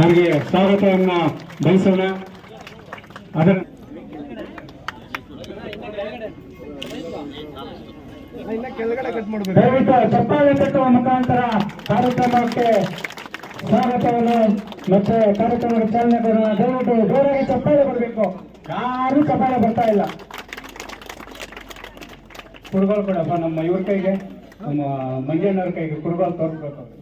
ಅವರಿಗೆ ಸ್ವಾಗತವನ್ನ ಬಯಸೋಣ. ಅದರ ಚಪ್ಪಾಳೆ ಮುಖಾಂತರ ಕಾರ್ಯಕ್ರಮಕ್ಕೆ ಸ್ವಾಗತವನ್ನು ಮತ್ತೆ ಕಾರ್ಯಕ್ರಮಕ್ಕೆ ಚಾಲನೆ ಕೊಡೋಣ ದಯವಿಟ್ಟು ಜೋರಾಗಿ ಚಪ್ಪಾಳೆ ಕೊಡಬೇಕು. ಯಾರು ಚಪ್ಪಾಳೆ ಬರ್ತಾ ಇಲ್ಲ. ಕುರುಗಳು ಕೊಡಪ್ಪ ನಮ್ಮ ಇವ್ರ ಕೈಗೆ, ನಮ್ಮ ಮಂಜಣ್ಣವ್ರ ಕೈಗೆ ಕುರುಗಳು ತೋರಿಸ್ಬೇಕು.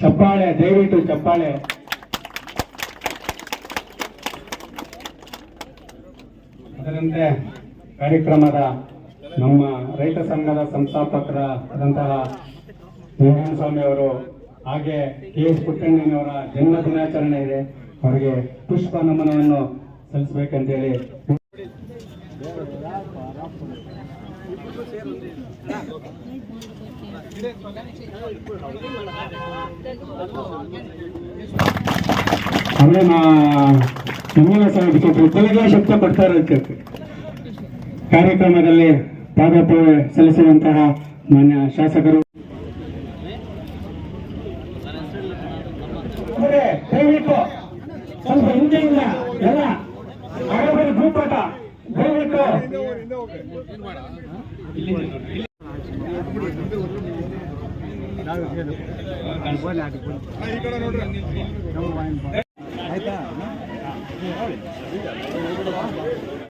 ಚಪ್ಪಾಳೆ, ದಯವಿಟ್ಟು ಚಪ್ಪಾಳೆ. ಅದರಂತೆ ಕಾರ್ಯಕ್ರಮದ ನಮ್ಮ ರೈತ ಸಂಘದ ಸಂಸ್ಥಾಪಕರಾದಂತಹ ಆದಂತಹ ಸ್ವಾಮಿ ಅವರು, ಹಾಗೆ ಕೆ ಎಸ್ ಪುಟ್ಟಣ್ಣನವರ ಜನ್ಮ ದಿನಾಚರಣೆ ಇದೆ. ಅವರಿಗೆ ಪುಷ್ಪ ನಮನವನ್ನು ಸಲ್ಲಿಸಬೇಕಂತೇಳಿ. ಅವರೇ ಕೊಡ್ತಾ ಇರುತ್ತೆ ಕಾರ್ಯಕ್ರಮದಲ್ಲಿ ಪಾದಪೂಜೆ ಸಲ್ಲಿಸಿದಂತಹ ಮಾನ್ಯ ಶಾಸಕರು. ಸ್ವಲ್ಪ ಹಿಂದೆಯಿಂದ ಎಲ್ಲ ಆಯ್ತಾ